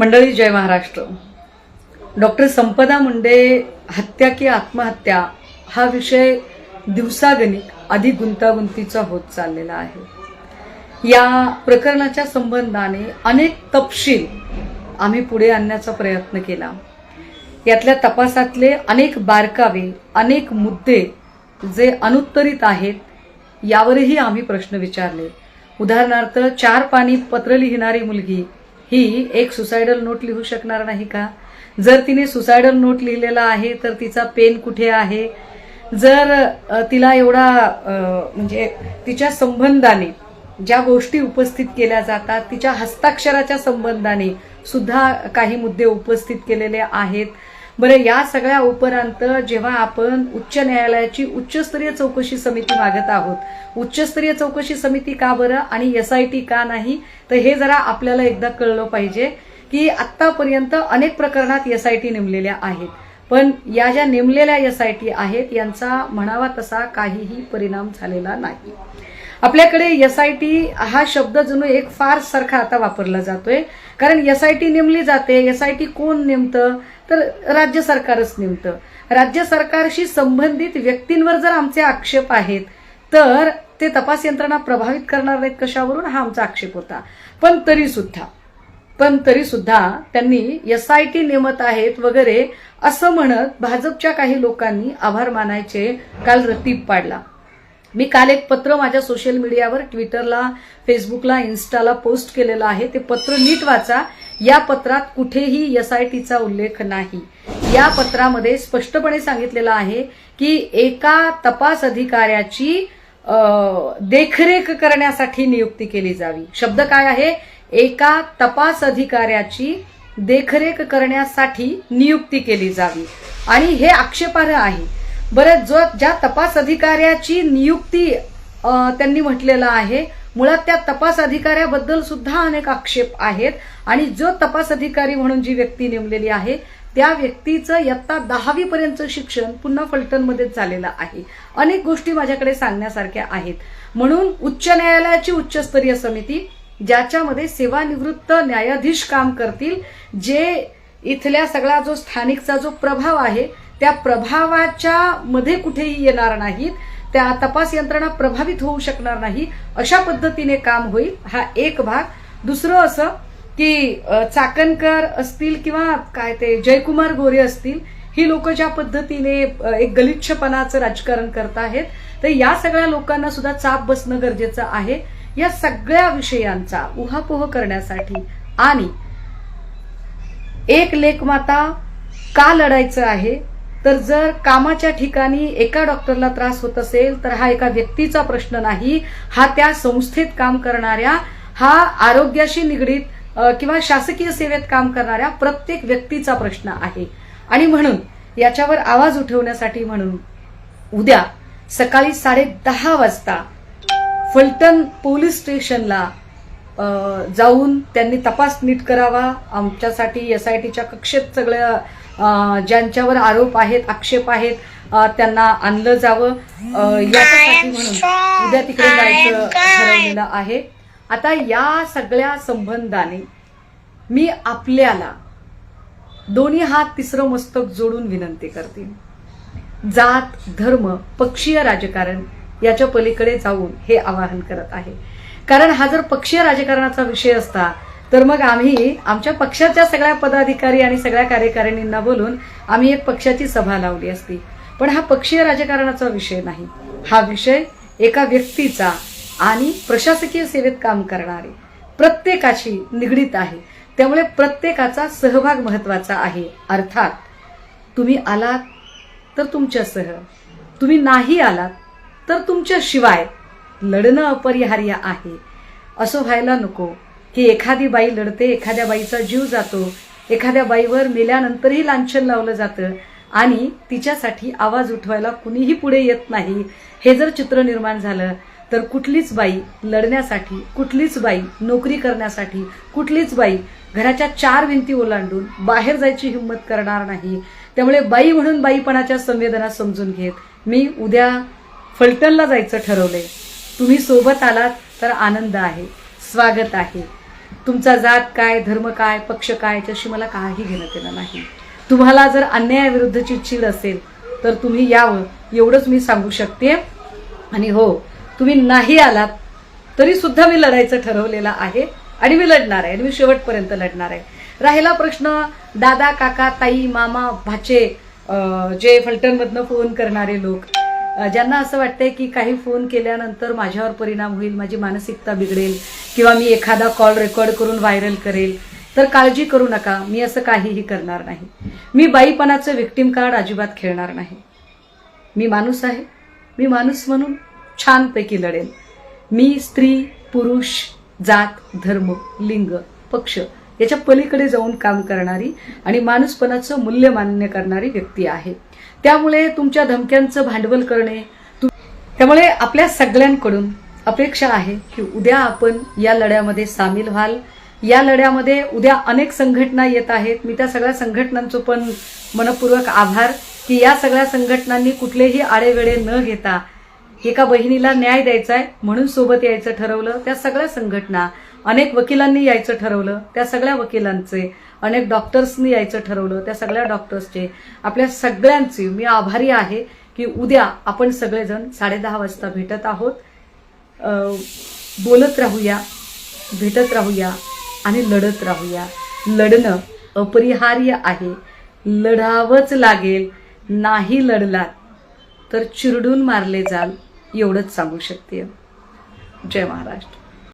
मंडळी जय महाराष्ट्र. डॉक्टर संपदा मुंडे हत्या की आत्महत्या हा विषय दिवसागणिक अधिक गुंतागुंतीचा होत चाललेला आहे. या प्रकरणाच्या संबंधाने अनेक तपशील आम्ही पुढे आणण्याचा प्रयत्न केला. यातल्या तपासातले अनेक बारकावे अनेक मुद्दे जे अनुत्तरित आहेत यावरही आम्ही प्रश्न विचारले. उदाहरणार्थ चार पाणी पत्र लिहिणारी मुलगी ही एक सुसायडल नोट लिहू शकणार नाही का? जर तिने सुसायडल नोट लिहिलेला आहे तर तिचा पेन कुठे आहे? जर तिला एवढा म्हणजे तिच्या संबंधाने ज्या गोष्टी उपस्थित केल्या जातात तिच्या हस्ताक्षराच्या संबंधाने सुद्धा काही मुद्दे उपस्थित केलेले आहेत. बरं या सगळ्या उपरांत जेव्हा आपण उच्च न्यायालयाची उच्चस्तरीय चौकशी समिती मागत आहोत उच्चस्तरीय चौकशी समिती का बरं आणि एस आय टी का नाही तर हे जरा आपल्याला एकदा कळलं पाहिजे की आतापर्यंत अनेक प्रकरणात एस आय टी नेमलेल्या आहेत. पण या ज्या नेमलेल्या एस आय टी आहेत यांचा म्हणावा तसा काहीही परिणाम झालेला नाही. आपल्याकडे एस आय टी हा शब्द जणू एक फार सारखा आता वापरला जातोय. कारण एस आय टी नेमली जाते एस आय टी कोण नेमतं? तर राज्य सरकारच नेमतं राज्य सरकारशी संबंधित व्यक्तींवर जर आमचे आक्षेप आहेत तर ते तपास यंत्रणा प्रभावित करणार नाहीत कशावरून? हा आमचा आक्षेप होता. पण तरी सुद्धा पण तरी सुद्धा त्यांनी एस आय टी नेमत आहेत वगैरे असं म्हणत भाजपच्या काही लोकांनी आभार मानायचे काल रतीब पाडला. मी काल एक पत्र माझ्या सोशल मीडियावर ट्विटरला फेसबुकला इन्स्टाला पोस्ट केलेलं आहे. ते पत्र नीट वाचा. या पत्रात कुठेही एसआयटीचा आय टीचा उल्लेख नाही. या पत्रामध्ये स्पष्टपणे सांगितलेलं आहे की एका तपास अधिकाऱ्याची देखरेख करण्यासाठी नियुक्ती केली जावी. शब्द काय आहे? एका तपास अधिकाऱ्याची देखरेख करण्यासाठी नियुक्ती केली जावी. आणि हे आक्षेपार्ह आहे. बरं जो ज्या तपास अधिकाऱ्याची नियुक्ती त्यांनी म्हटलेलं आहे मुळात त्या तपास अधिकाऱ्याबद्दल सुद्धा अनेक आक्षेप आहेत. आणि जो तपास अधिकारी म्हणून जी व्यक्ती नेमलेली आहे त्या व्यक्तीचं इयत्ता दहावी पर्यंत शिक्षण पुन्हा फलटणमध्येच झालेलं आहे. अनेक गोष्टी माझ्याकडे सांगण्यासारख्या आहेत. म्हणून उच्च न्यायालयाची उच्चस्तरीय समिती ज्याच्यामध्ये सेवानिवृत्त न्यायाधीश काम करतील जे इथल्या सगळा जो स्थानिकचा जो प्रभाव आहे त्या प्रभावाच्या मध्ये कुठेही येणार नाहीत. त्या तपास यंत्रणा प्रभावित होऊ शकणार नाही. अशा पद्धतीने काम होईल. हा एक भाग. दुसरं असं की चाकणकर असतील किंवा काय ते जयकुमार गोरे असतील ही लोक ज्या पद्धतीने एक गलिच्छपणाचं राजकारण करत आहेत तर या सगळ्या लोकांना सुद्धा चाप बसणं गरजेचं आहे. या सगळ्या विषयांचा उहापोह करण्यासाठी आणि एक लेखमाता का लढायचं आहे? तर जर कामाच्या ठिकाणी एका डॉक्टरला त्रास होत असेल तर हा एका व्यक्तीचा प्रश्न नाही. हा त्या संस्थेत काम करणाऱ्या हा आरोग्याशी निगडीत किंवा शासकीय सेवेत काम करणाऱ्या प्रत्येक व्यक्तीचा प्रश्न आहे. आणि म्हणून याच्यावर आवाज उठवण्यासाठी म्हणून उद्या सकाळी साडे दहा वाजता फलटण पोलीस स्टेशनला जाऊन त्यांनी तपास नीट करावा. आमच्यासाठी एस आय टीच्या कक्षेत सगळ्या ज्यांच्यावर आरोप आहेत आक्षेप आहेत त्यांना आणलं जावं. अ, याच्यासाठी म्हणून उद्या तिकडे जायचं ठरवलेलं आहे. आता या सगळ्या संबंधाने मी आपल्याला दोन्ही हात तिसरं मस्तक जोडून विनंती करते. जात धर्म पक्षीय राजकारण याच्या पलीकडे जाऊन हे आवाहन करत आहे. कारण हा जर पक्षीय राजकारणाचा विषय असता तर मग आम्ही आमच्या पक्षाच्या सगळ्या पदाधिकारी आणि सगळ्या कार्यकारिणींना बोलून आम्ही एक पक्षाची सभा लावली असती. पण हा पक्षीय राजकारणाचा विषय नाही. हा विषय एका व्यक्तीचा आणि प्रशासकीय सेवेत काम करणारे प्रत्येकाशी निगडीत आहे. त्यामुळे प्रत्येकाचा सहभाग महत्त्वाचा आहे. अर्थात तुम्ही आलात तर तुमच्यासह तुम्ही नाही आलात तर तुमच्याशिवाय लढणं अपरिहार्य आहे. असं व्हायला नको. की एखादी बाई लढते एखाद्या बाईचा जीव जातो एखाद्या बाईवर मेल्यानंतरही लांछन लावलं जातं आणि तिच्यासाठी आवाज उठवायला कुणीही पुढे येत नाही. हे जर चित्र निर्माण झालं तर कुठलीच बाई लढण्यासाठी कुठलीच बाई नोकरी करण्यासाठी कुठलीच बाई घराच्या चार भिंती ओलांडून बाहेर जायची हिंमत करणार नाही. त्यामुळे बाई म्हणून बाईपणाच्या संवेदना समजून घेत मी उद्या फलटणला जायचं ठरवलंय. तुम्ही सोबत आलात तर आनंद आहे स्वागत आहे. तुमचा जात काय धर्म काय पक्ष काय याच्याशी मला काही घेणं देणं नाही. तुम्हाला जर अन्यायाविरुद्धची चीड असेल तर तुम्ही यावं. एवढंच मी सांगू शकते. आणि हो तुम्ही नाही आलात तरी सुद्धा मी लढायचं ठरवलेलं आहे. आणि मी लढणार आहे. आणि मी शेवटपर्यंत लढणार आहे. राहिला प्रश्न दादा काका ताई मामा भाचे जे फलटणमधनं फोन करणारे लोक ज्यांना असं वाटतंय की काही फोन केल्यानंतर माझ्यावर परिणाम होईल माझी मानसिकता बिघडेल किंवा मी एखादा कॉल रेकॉर्ड करून व्हायरल करेल तर काळजी करू नका. मी असं काहीही करणार नाही. मी बाईपणाचं विक्टीम कार्ड अजिबात खेळणार नाही. मी माणूस आहे. मी माणूस म्हणून छानपैकी लढेन. मी स्त्री पुरुष जात धर्म लिंग पक्ष याच्या पलीकडे जाऊन काम करणारी आणि माणूसपणाचं मूल्य मान्य करणारी व्यक्ती आहे. त्यामुळे तुमच्या धमक्यांचं भांडवल करणे त्यामुळे आपल्या सगळ्यांकडून अपेक्षा आहे की उद्या आपण या लढ्यामध्ये सामील व्हाल. या लढ्यामध्ये उद्या अनेक संघटना येत आहेत. मी त्या सगळ्या संघटनांचं पण मनपूर्वक आभार की या सगळ्या संघटनांनी कुठलेही आडेवेळे न घेता एका बहिणीला न्याय द्यायचा आहे म्हणून सोबत यायचं ठरवलं. त्या सगळ्या संघटना अनेक वकिलांनी यायचं ठरवलं. त्या सगळ्या वकिलांचे अनेक डॉक्टर्सनी यायचं ठरवलं. त्या सगळ्या डॉक्टर्सचे आपल्या सगळ्यांचे मी आभारी आहे की उद्या आपण सगळेजण साडेदहा वाजता भेटत आहोत. बोलत राहूया भेटत राहूया आणि लढत राहूया. लढणं अपरिहार्य आहे. लढावंच लागेल नाही लढलात तर चिरडून मारले जाल एवढंच सांगू शकते. जय महाराष्ट्र.